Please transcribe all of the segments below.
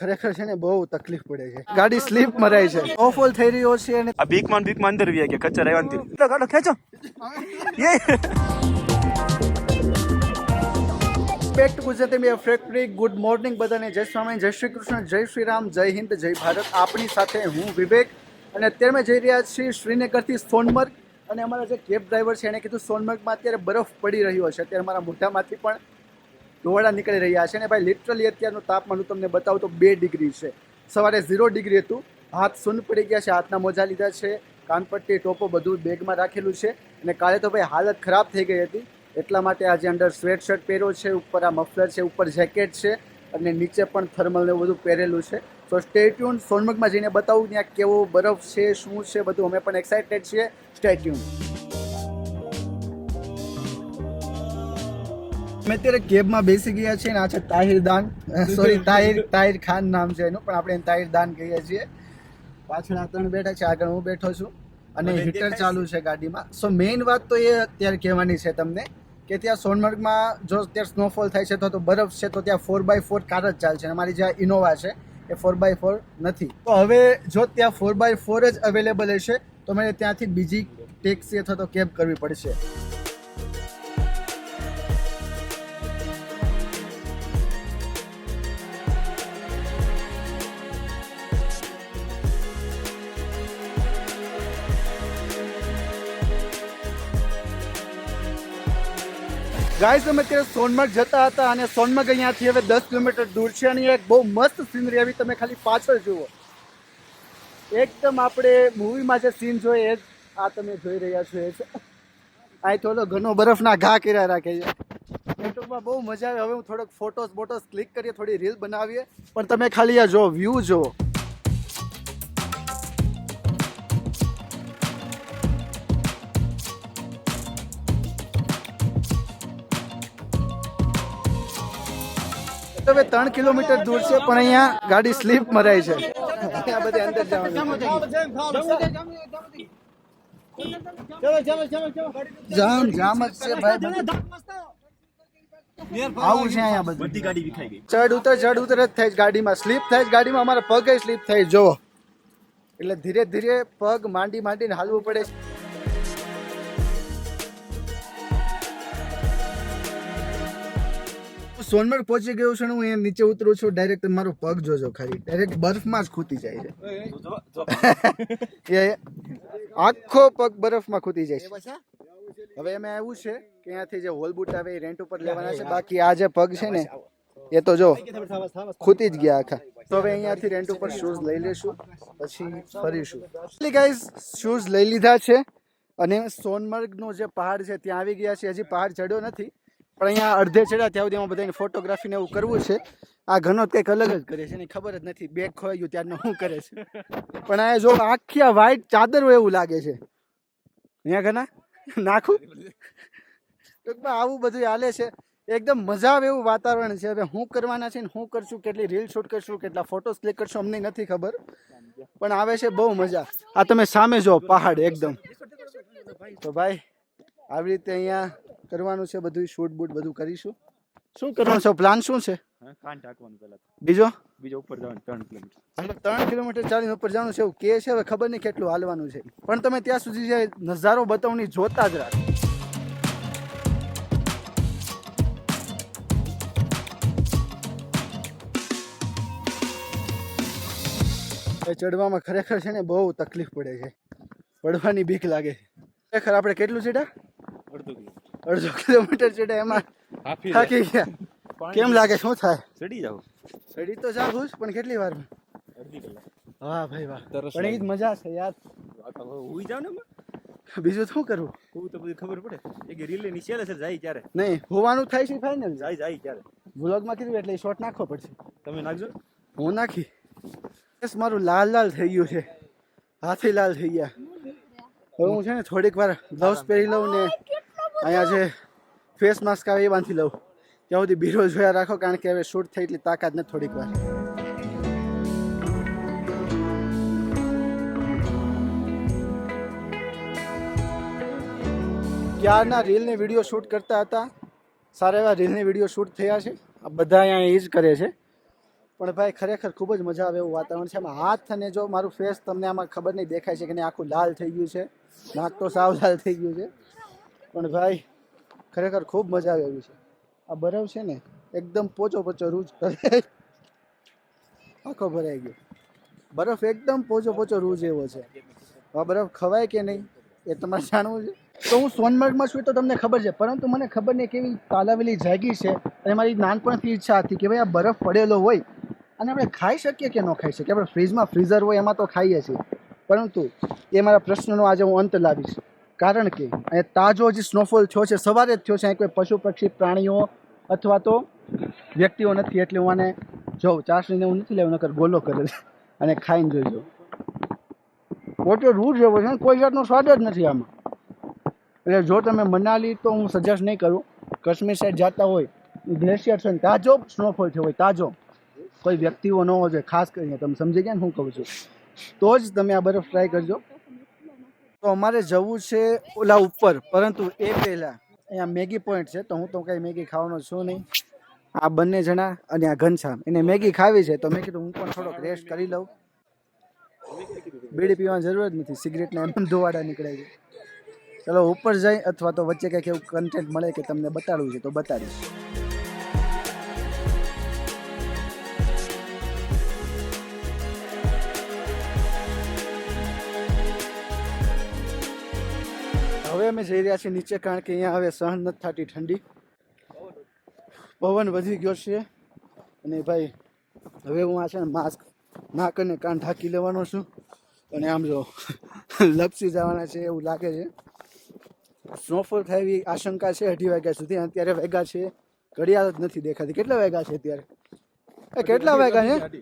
ખરેખર છે ને બહુ તકલીફ પડે છે. ગાડી સ્લીપ મરાય છે. ઓફોલ થઈ રહ્યો છે અને આ બીકમાં બીકમાં અંદર વી ગયા કચર આવ્યા નથી ગાડો ખેંચો. યે. Back to Gujarati factory good morning બધાને. જય સ્વામી જય શ્રી કૃષ્ણ જય શ્રી રામ જય હિન્દ જય ભારત. આપણી સાથે હું વિવેક અને અત્યારે મેં જઈ રહ્યા છીએ શ્રીનગરથી સોનમર્ગ. અને અમારા જે કેબ ડ્રાઈવર છે એણે કીધું સોનમર્ગમાં અત્યારે બરફ પડી રહ્યો છે. અત્યારે મારા મોઢામાંથી પણ ડોળા નીકળી રહ્યા છે અને ભાઈ લિટરલી અત્યારનું તાપમાન હું તમને બતાવું તો બે ડિગ્રી છે. સવારે ઝીરો ડિગ્રી હતું. હાથ સૂન પડી ગયા છે, હાથના મોજા લીધા છે કાનપટ્ટી ટોપો બધું બેગમાં રાખેલું છે. અને કાલે તો ભાઈ હાલત ખરાબ થઈ ગઈ હતી. એટલા માટે આજે અંડર સ્વેટ શર્ટ પહેર્યો છે, ઉપર આ મફલર છે, ઉપર જેકેટ છે અને નીચે પણ થર્મલ ને બધું પહેરેલું છે. તો સ્ટેટ્યુન સોનમગમાં જઈને બતાવું ત્યાં કેવો બરફ છે, શું છે બધું. અમે પણ એક્સાઇટેડ છીએ. સ્ટે અમે અત્યારે કેબમાં બેસી ગયા છીએ ને આ છે તાહિર દાન. સોરી તાહિર તાહિર ખાન નામ છે એનું પણ આપણે એને તાહિર દાન કહીએ છીએ. પાછળ આ ત્રણ બેઠા છે આગળ હું બેઠો છું. અને હીટર ચાલુ છે. ગાડીમાં. સો મેઇન વાત તો એ અત્યારે કહેવાની છે તમને કે ત્યાં સોનમર્ગમાં જો અત્યારે સ્નોફોલ થાય છે તો તો બરફ છે તો ત્યાં ફોર બાય ફોર કાર જ ચાલશે. અને અમારી જ્યાં ઇનોવા છે એ ફોર બાય ફોર નથી. તો હવે જો ત્યાં ફોર બાય ફોર જ અવેલેબલ હશે તો મને ત્યાંથી બીજી ટેક્સી અથવા તો કેબ કરવી પડશે. ગાઈસ, અમે અત્યારે સોનમર્ગ જતા હતા અને સોનમર્ગ અહીંયાથી હવે દસ કિલોમીટર દૂર છે અને એક બહુ મસ્ત સીનરી આવી. તમે ખાલી પાછળ જુઓ. એકદમ આપણે મૂવીમાં જે સીન જોઈએ એ જ આ તમે જોઈ રહ્યા છો. એ છે અહીં થોડો ઘણો બરફના ઘા કર્યા રાખે છે. યુટ્યુબમાં બહુ મજા આવે. હવે હું થોડોક ફોટોસ બોટોસ ક્લિક કરીએ, થોડી રીલ બનાવીએ. પણ તમે ખાલી આ જો વ્યૂ જુઓ. હવે ત્રણ કિલોમીટર દૂર છે પણ અહીંયા ગાડી સ્લીપ મરાય છે. આ બધે અંદર જવાનું જામ જામ જ છે ભાઈ આવું છે અહીંયા બધું. બધી ગાડી વિખાઈ ગઈ. ચડ ઉતર ચડ ઉતર જ થાય ગાડીમાં. સ્લીપ થાય ગાડીમાં અમારા પગ સ્લીપ થાય જોવો એટલે ધીરે ધીરે પગ માંડી માંડીને હાલવું પડે સોનમર્ગ પહોંચી ગયો છું હું અહીંયા નીચે ઉતરું છું ડાયરેક્ટ મારો પગ જોજો ખાલી. ડાયરેક્ટ બરફમાં જ ખૂતી જાય છે. આખો પગ બરફમાં ખૂતી જાય છે. હવે એમાં એવું છે કે અહીંયાથી જે હોલ બૂટ આવે એ રેન્ટ ઉપર લેવાના છે. બાકી આ જે પગ છે ને એ તો જો ખૂતી જ ગયા આખા. તો હવે અહીંયાથી રેન્ટ ઉપર શૂઝ લઈ લેશું પછી ફરીશું. ગાઈઝ શૂઝ લઈ લીધા છે. અને સોનમર્ગનો જે પહાડ છે ત્યાં આવી ગયા છે. હજી પહાડ ચડ્યો નથી. પણ અહીંયા અડધે ચડ્યા ત્યાં સુધી એમાં બધાને ફોટોગ્રાફીને એવું કરવું છે. આ ઘણો કંઈક અલગ જ કરે છે એની ખબર જ નથી. બેગ ખોવાઈ ગયું ત્યારનું શું કરે છે. પણ આ જો આખી આ વ્હાઈટ ચાદર હોય એવું લાગે છે. અહીંયા ઘણા? નાખું? ટૂંકમાં આવું બધું હાલે છે. એકદમ મજા આવે એવું વાતાવરણ છે. હવે શું કરવાના છે ને શું કરશું, કેટલી રીલ શૂટ કરશું, કેટલા ફોટોસ ક્લિક કરશું, અમને નથી ખબર. પણ આવે છે બહુ મજા. આ તમે સામે જો પહાડ એકદમ. તો ભાઈ, આવી રીતે અહીંયા કરવાનું છે બધું શૂટ બૂટ બધું કરીશું. શું કરવાનું? છે પ્લાન શું છે? કાન ઢાંકવાનું પહેલા બીજો? બીજો ઉપર જવાનું ત્રણ કિલોમીટર એટલે ત્રણ કિલોમીટર ચાલીને ઉપર જવાનું છે એવું કે છે હવે ખબર નહીં કેટલું હાલવાનું છે. પણ તમે ત્યાં સુધી જે નજારો બતાવણી જોતા જ રાખો એ ચડવામાં ખરેખર છે ને બહુ તકલીફ પડે છે. પડવાની બીક લાગે છે. ખરેખર આપણે કેટલું ચડ્યા? અડધો કિલોમીટર ચડે એમાં. થાકી ગયા. કેમ લાગે શું થાય? ચડી જાવ ચડી તો જાગું જ પણ કેટલી વાર? વાહ ભાઈ વાહ. પણ એ જ મજા છે યાર આ તો હુઈ જાવ ને બીજું શું કરવું? હું તો બધી ખબર પડે. એ કે રીલે નીચે છે જાય ત્યારે. નહીં હોવાનું થાય છે ફાઇનલ જાય જાય ત્યારે. વ્લોગમાં કીધું એટલે શોર્ટ નાખવો પડશે. તમે નાખજો. હું નાખી? બસ મારું લાલ લાલ થઈ ગયું છે. હાથી લાલ થઈ ગયા. હવે હું છે ને થોડીક વાર ગ્લવ્સ પહેરી લઉં ને અહીંયા જે ફેસ માસ્ક આવે એ બાંધી લઉં. ત્યાં સુધી બીરો જોયા રાખો, કારણ કે હવે શૂટ થઈ એટલી તાકાત નથી થોડીક વાર. ક્યારના રીલને વીડિયો શૂટ કરતા હતા? સારા એવા રીલની વીડિયો શૂટ થયા છે. આ બધા અહીંયા એ જ કરે છે. પણ ભાઈ, ખરેખર ખૂબ જ મજા આવે એવું વાતાવરણ છે. આમાં હાથ અને જો મારું ફેસ તમને આમાં ખબર નહીં, દેખાય છે કે નહીં, આખું લાલ થઈ ગયું છે. નાક તો સાવ લાલ થઈ ગયું છે. પણ ભાઈ, ખરેખર ખૂબ મજા આવે એવી છે. આ બરફ છે ને, એકદમ પોચો પોચો રૂજ કરે. આખો ભરાઈ ગયો. બરફ એકદમ પોચો પોચો રૂજ એવો છે. આ બરફ ખવાય કે નહીં, એ તમારે જાણવું છે. તો હું સોનમર્ગમાં છું તો તમને ખબર છે, પરંતુ મને ખબર નહીં કેવી તાલાવેલી જાગી છે અને મારી નાનપણથી ઈચ્છા હતી કે ભાઈ આ બરફ પડેલો હોય અને આપણે ખાઈ શકીએ કે ન ખાઈ શકીએ? આપણે ફ્રીજમાં ફ્રીઝર હોય એમાં તો ખાઈએ છીએ. પરંતુ એ મારા પ્રશ્નનો આજે હું અંત લાવીશ. કારણ કે અહીંયા તાજો જે સ્નોફોલ થયો છે, સવારે જ થયો છે અહીં કોઈ પશુ, પક્ષી, પ્રાણીઓ અથવા તો વ્યક્તિઓ નથી, એટલે હું આને જોઉં ચાસણીને હું નથી લેવું, નકર ગોલો કરે અને ખાઈને જોઈ જાઉં પોતે રૂટ જેવો છે, કોઈ જાતનો સ્વાદ જ નથી આમાં. એટલે જો તમે મનાલી તો હું સજેસ્ટ નહીં કરું. કાશ્મીર સાઈડ જતા હોય ગ્લેશિયર છે તાજો સ્નોફોલ થયો હોય, તાજો. કોઈ વ્યક્તિઓ ન હોય, ખાસ કરીને, તમે સમજી ગયા ને હું કહું છું. તો જ તમે આ બરફ ટ્રાય કરજો. તો અમારે જવું છે ઓલા ઉપર, પરંતુ એ પહેલાં અહીંયા મેગી પોઈન્ટ છે, તો હું તો કાંઈ મેગી ખાવાનો છું નહીં. આ બંને જણા અને આ ઘનશ્યામ, એને મેગી ખાવી છે, તો મેં કીધું હું પણ થોડોક રેસ્ટ કરી લઉં. બીડી પીવાની જરૂર જ નથી સિગરેટના એમ ધોવાડા નીકળે છે. ચલો, ઉપર જાય અથવા તો વચ્ચે કંઈક એવું કન્ટેન્ટ મળે કે તમને બતાડવું છે, તો બતાડીશ. અમે જઈ રહ્યા છીએ નીચે, કારણ કે અહીંયા હવે સહન નથી થતી ઠંડી. પવન વધી ગયો છે. અને ભાઈ, હવે હું આ છે ને માસ્ક, નાક અને કાન ઢાંકી લેવાનો છું. અને આમ જો, લપસી જવાના છે એવું લાગે છે. સ્નોફોલ થાય એવી આશંકા છે અઢી વાગ્યા સુધી. અત્યારે વેગા છે. ઘડિયાળ જ નથી દેખાતી. કેટલા વેગા છે અત્યારે? એ કેટલા વાગ્યા છે?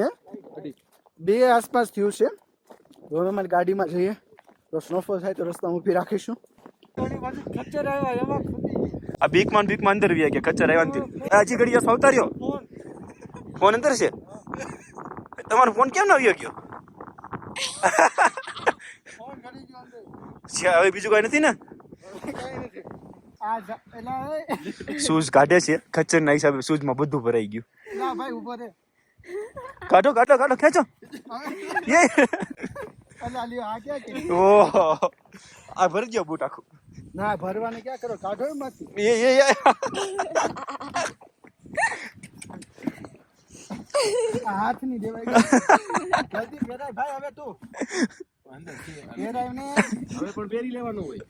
હે? બે આસપાસ થયું છે. હવે ગાડીમાં જઈએ. તો સ્નોફોલ થાય તો રસ્તામાં ઊભી રાખીશું આ બીકમાં બીકમાં અંદર વ્યા ગયા કચર આવ્યા નથી. હજી ઘડી આવતા રહ્યો ફોન. અંદર છે? તમારો ફોન કેમ ના આવ્યો ગયો? છે, હવે બીજું કઈ નથી ને? શૂઝ કાઢે છે ખચ્ચર ના હિસાબે શૂઝમાં બધું ભરાઈ ગયું. ઊભો કાઢો કાઢો કાઢો ખેંચો. એ ઓહો આ ભરી ગયો બૂટ આખું. ના ભરવાને ક્યાં કરો? કાઢો એમાંથી. એ એ હાથની દેવાય જલ્દી પહેરાય ભાઈ હવે તું. પહેરાય ને હવે પણ પહેરી લેવાનું હોય.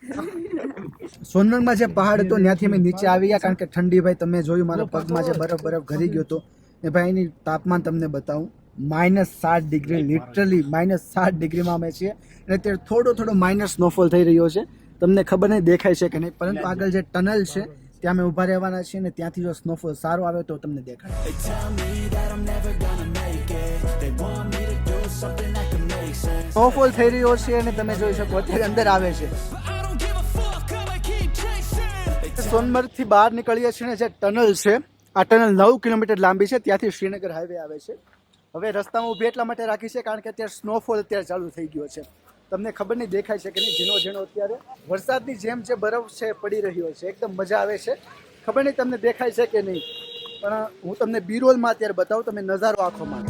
સોનગઢમાં જે પહાડ હતો ત્યાંથી અમે નીચે આવી ગયા કારણ કે ઠંડી ભાઈ તમે જોયું મારા પગમાં જે બરફ બરફ ઘરી ગયો હતો. એ ભાઈ એની તાપમાન તમને બતાવું. માઇનસ સાત ડિગ્રી લિટરલી માઇનસ સાત ડિગ્રીમાં અમે છીએ. અને તે થોડો થોડો માઇનસ સ્નોફોલ થઈ રહ્યો છે. તમને ખબર નહીં દેખાય છે કે નહીં. પરંતુ આગળ જે ટનલ છે ત્યાં અમે ઊભા રહેવાના છીએ અને ત્યાંથી જો સ્નોફોલ સારો આવે તો તમને દેખાય. સ્નોફોલ થઈ રહ્યો છે અને તમે જોઈ શકો અત્યારે અંદર આવે છે. સોનમર્ગથી બહાર નીકળીએ છીએ ને જે ટનલ છે આ ટનલ નવ કિલોમીટર લાંબી છે. ત્યાંથી શ્રીનગર હાઈવે આવે છે. હવે રસ્તામાં ઊભી એટલા માટે રાખી છે કારણ કે અત્યારે સ્નોફોલ અત્યારે ચાલુ થઈ ગયો છે. તમને ખબર નહીં, દેખાય છે કે નહીં? ઝીણો ઝીણો અત્યારે. વરસાદની જેમ જે બરફ છે, પડી રહ્યો છે, એકદમ મજા આવે છે. ખબર નહીં તમને દેખાય છે કે નહીં. પણ હું તમને બીરોલમાં અત્યારે બતાવું, તમે નજારો આંખો માં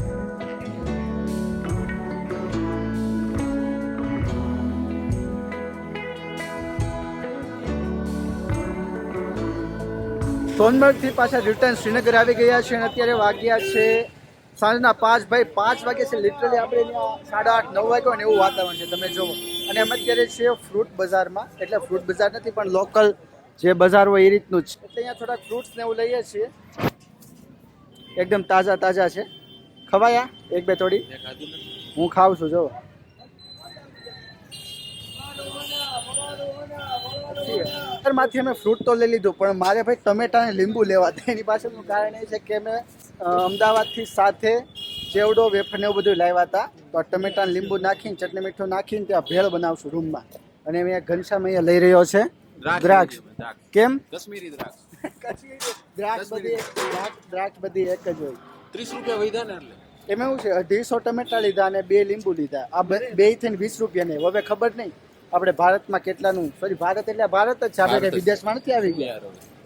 સોનમર્ગથી પાછા રિટર્ન શ્રીનગર આવી ગયા છે અને અત્યારે વાગ્યા છે સાંજના પાંચ ભાઈ પાંચ વાગે છે લિટરલી આપણે સાડા આઠ નવ વાગ્યો ને એવું વાતાવરણ છે તમે જુઓ. અને અમે અત્યારે છીએ ફ્રૂટ બજારમાં એટલે ફ્રૂટ બજાર નથી પણ લોકલ જે બજાર હોય એ રીતનું જ. એટલે અહીંયા થોડાક ફ્રૂટ્સ ને એવું લઈએ છીએ. એકદમ તાજા તાજા છે. ખવાયા એક બે થોડી. હું ખાઉં છું જો માંથી અમે ફ્રૂટ તો લઈ લીધું પણ મારે ભાઈ ટમેટા અને લીંબુ લેવા હતા એની પાછળનું કારણ એ છે કે મેં અમદાવાદથી સાથે ચેવડો વેફર ને એવું બધું લાવ્યા હતા તો ટમેટા લીંબુ નાખીને ચટણી મીઠું નાખીને ત્યાં ભેળ બનાવશું રૂમમાં. અને મેં ઘનશ્યામ અહીંયા લઈ રહ્યો છે. દ્રાક્ષ કેમ? કશ્મીરી દ્રાક્ષ. દ્રાક્ષ બધી દ્રાક્ષ. દ્રાક્ષ બધી એક જ હોય. ત્રીસ રૂપિયા વધ્યા ને એટલે. એમાં એવું છે અઢીસો ટમેટા લીધા અને બે લીંબુ લીધા. આ બે- થઈને વીસ રૂપિયા હવે ખબર નહીં. આપણે ભારતમાં કેટલાનું? સોરી ભારત એટલે ભારત જ છે. આપણે કંઈ વિદેશમાં નથી આવી ગયા? યાર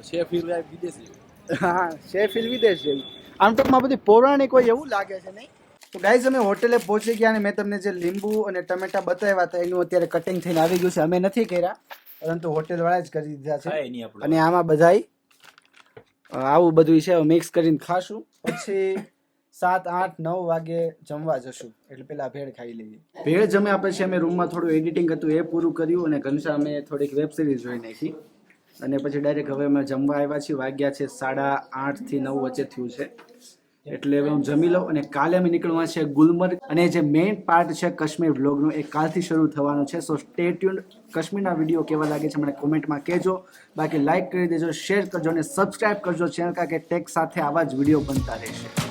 છે હા શેફિલ વિદેશ જેવી. આમ ટૂંકમાં બધી પૌરાણિક હોય એવું લાગે છે નહીં? તો ગાઈઝ અમે હોટેલે પહોંચી ગયા અને મેં તમને જે લીંબુ અને ટમેટા બતાવ્યા હતા એનું અત્યારે કટિંગ થઈને આવી ગયું છે. અમે નથી કર્યા પરંતુ હોટેલ વાળા જ કરી દીધા છે. અને આમાં બધાય આવું બધું છે. મિક્સ કરીને ખાશું. પછી સાત, આઠ, નવ વાગે જમવા જશું. એટલે પેલા ભેળ ખાઈ લઈએ. ભેળ જમ્યા પછી અમે રૂમમાં થોડું એડિટિંગ હતું એ પૂરું કર્યું અને ઘનશ્યા અમે થોડીક વેબ સિરીઝ જોઈ નાખી. અને પછી ડાયરેક્ટ હવે અમે જમવા આવ્યા છીએ. વાગ્યા છે સાડા આઠથી નવ વચ્ચે થયું છે. એટલે હવે હું જમી લઉં અને કાલે અમે નીકળવા છે ગુલમર્ગ. અને જે મેઇન પાર્ટ છે કાશ્મીર વ્લોગનો એ કાલથી શરૂ થવાનો છે. સો સ્ટે ટ્યુન કાશ્મીરના વીડિયો કેવા લાગે છે મને કોમેન્ટમાં કહેજો. બાકી લાઇક કરી દેજો શેર કરજો અને સબસ્ક્રાઇબ કરજો. ચેનલ કારણ કે ટેક સાથે આવા જ વીડિયો બનતા રહેશે.